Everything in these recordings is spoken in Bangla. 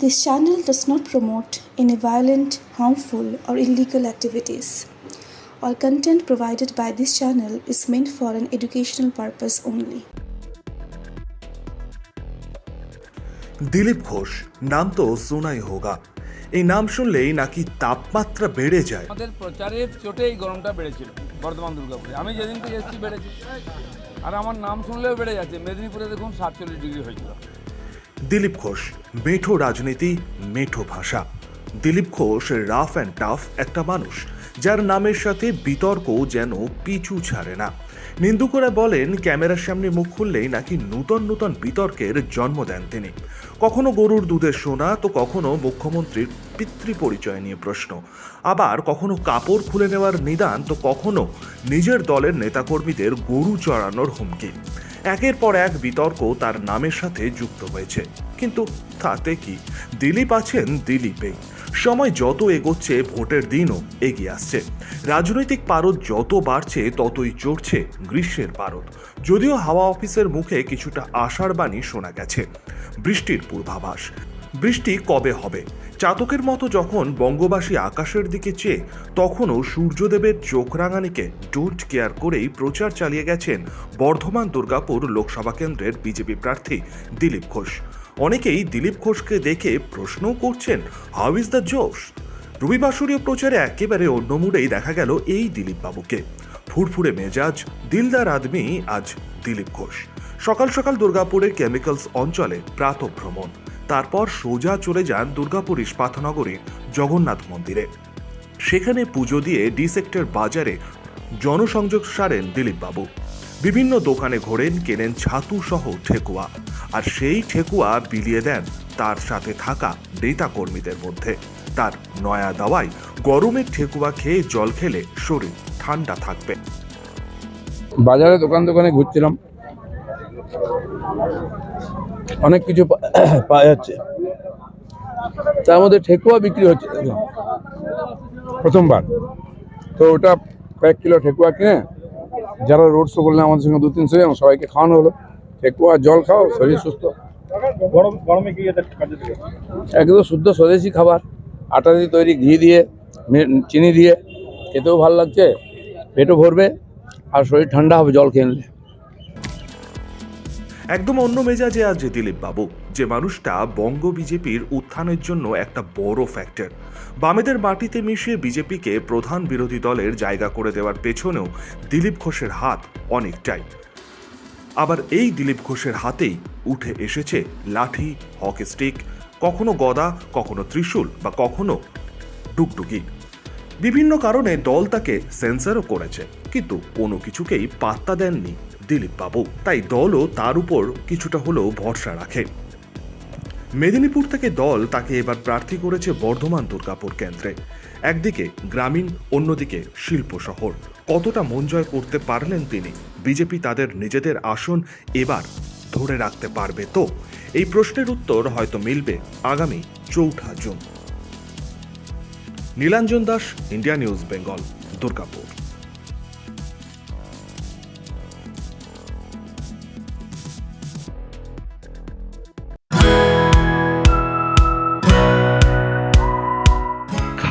This channel does not promote any violent, harmful, or illegal activities. All content provided by this channel is meant for an educational purpose only. Dilip Ghosh নাম তো সোনাই হোগা এই নাম শুনলেই নাকি তাপমাত্রা বেড়ে যায় আমাদের প্রচারের চোটে এই গরমটা বেড়েছিল বর্ধমান দুর্গাপুরে আমি যেদিন থেকে এসেছি বেড়েছি আর আমার নাম শুনলেও বেড়ে যাচ্ছে মেদিনীপুরে দেখুন সাতচল্লিশ ডিগ্রি হয়েছিল দিলীপ ঘোষ, মেঠো রাজনীতি, মেঠো ভাষা। Dilip Ghosh, rough and tough একটা মানুষ, যার নামের সাথে বিতর্ক যেন পিছু ছাড়ে না। নিন্দুকরা বলেন, ক্যামেরার সামনে মুখ খুললেই নাকি নূতন নূতন বিতর্কের জন্ম দেন তিনি। কখনো গরুর দুধের সোনা, তো কখনো মুখ্যমন্ত্রীর পিতৃ পরিচয় নিয়ে প্রশ্ন। আবার কখনো কাপড় খুলে নেওয়ার নিদান, তো কখনো নিজের দলের নেতাকর্মীদের গরু চড়ানোর হুমকি। একের পর এক বিতর্ক তার নামের সাথে যুক্ত হয়েছে। কিন্তু তাতে কি? দিলীপ আছেন দিলীপেই। সময় যত এগোচ্ছে, ভোটের দিনও এগিয়ে আসছে। রাজনৈতিক পারদ যত বাড়ছে, ততই চড়ছে গ্রীষ্মের পারদ। যদিও হাওয়া অফিসের মুখে কিছুটা আশার বাণী শোনা গেছে। বৃষ্টির পূর্বাভাস। বৃষ্টি কবে হবে? চাতকের মতো যখন বঙ্গবাসী আকাশের দিকে চেয়ে, তখনও সূর্যদেবের চোখ রাঙানিকে ডোন্ট কেয়ার করেই প্রচার চালিয়ে গেছেন বর্ধমান দুর্গাপুর লোকসভা কেন্দ্রের বিজেপি প্রার্থী দিলীপ ঘোষ। অনেকেই দিলীপ ঘোষকে দেখে প্রশ্নও করছেন হাউ ইজ দ্য জোশ রবিবাসরীয় প্রচারে একেবারে অন্য মুডেই দেখা গেল এই দিলীপ বাবুকে ফুরফুরে মেজাজ, দিলদার আদমি আজ দিলীপ ঘোষ। সকাল সকাল দুর্গাপুরের কেমিক্যালস অঞ্চলে প্রাতঃভ্রমণ। তারপর সোজা চলে যান দুর্গাপুর ইস্পাতনগরীর জগন্নাথ মন্দিরে। সেখানে পুজো দিয়ে ডি সেক্টর বাজারে জনসংযোগ সারেন দিলীপবাবু। বিভিন্ন দোকানে ঘোরেন, কেনেন ছাতু সহ ঠেকুয়া। আর সেই ঠেকুয়া বিলিয়ে দেন তার সাথে থাকা নেতা কর্মীদের মধ্যে। তার নয়া দাওয়ায় গরমের ঠেকুয়া খেয়ে জল খেলে শরীর ঠান্ডা থাকবে। বাজারে দোকান দোকানে ঘুরছিলাম। অনেক কিছু পাওয়া যাচ্ছে। তার মধ্যে ঠেকুয়া বিক্রি হচ্ছে প্রথমবার। তো ওটা কয়েক কিলো ঠেকুয়া কিনে যারা রোড শো করলেন আমাদের সঙ্গে দু তিনশো জন সবাইকে খাওয়ানো হলো। ঠেকুয়া জল খাও শরীর সুস্থ। একদম শুদ্ধ স্বদেশি খাবার। আটা দিয়ে তৈরি ঘি দিয়ে চিনি দিয়ে। খেতেও ভালো লাগছে পেটও ভরবে আর শরীর ঠান্ডা হবে জল খেয়ে নিলে। একদম অন্য মেজাজে আজ দিলীপ বাবু যে মানুষটা বঙ্গ বিজেপির উত্থানের জন্য একটা বড় ফ্যাক্টর বামেদের মাটিতে মিশিয়ে বিজেপিকে প্রধান বিরোধী দলের জায়গা করে দেওয়ার পেছনেও দিলীপ ঘোষের হাত অনেকটাই। আবার এই দিলীপ ঘোষের হাতেই উঠে এসেছে লাঠি, হকি স্টিক, কখনো গদা, কখনো ত্রিশূল বা কখনো ডুকডুকি বিভিন্ন কারণে দল তাকে সেন্সারও করেছে, কিন্তু কোনো কিছুকেই পাত্তা দেননি। দিলীপ বাবু তাই দলও তার উপর কিছুটা হলেও ভরসা রাখে। মেদিনীপুর থেকে দল তাকে এবার প্রার্থী করেছে বর্ধমান দুর্গাপুর কেন্দ্রে। একদিকে গ্রামীণ, অন্যদিকে শিল্প শহর। কতটা মন জয় করতে পারলেন তিনি? বিজেপি তাদের নিজেদের আসন এবার ধরে রাখতে পারবে তো? এই প্রশ্নের উত্তর হয়তো মিলবে আগামী চৌঠা June. Nilanjan Das, India news, Bengal, Durgapur.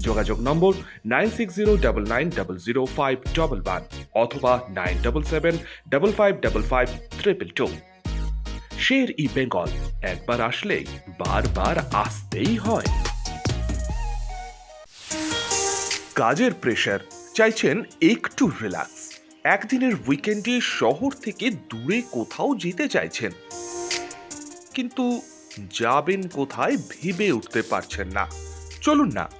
যোগাযোগ number nine six zero double nine double zero five one অথবা nine double seven double five double five two. Sher e Bengal, একবার আসলে বারবার আসতেই হয়। কাজের প্রেশার চাইছেন একটু রিল্যাক্স একদিনের উইকেন্ডে শহর থেকে দূরে কোথাও যেতে চাইছেন। কিন্তু যাবেন কোথায় ভেবে উঠতে পারছেন না। চলুন না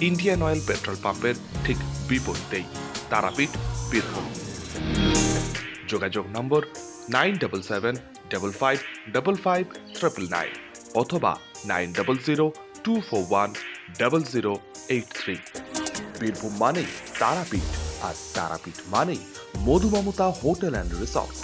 Indian oil petrol পাম্পের ঠিক বিপরীতেই তারাপীঠ, বীরভূম। যোগাযোগ number nine double seven, double five double five triple nine অথবা nine double zero, two four one, double zero eight three. Birbhum মানেই তারাপীঠ, আর তারাপীঠ মানেই মধুমমতা হোটেল অ্যান্ড রিসর্ট।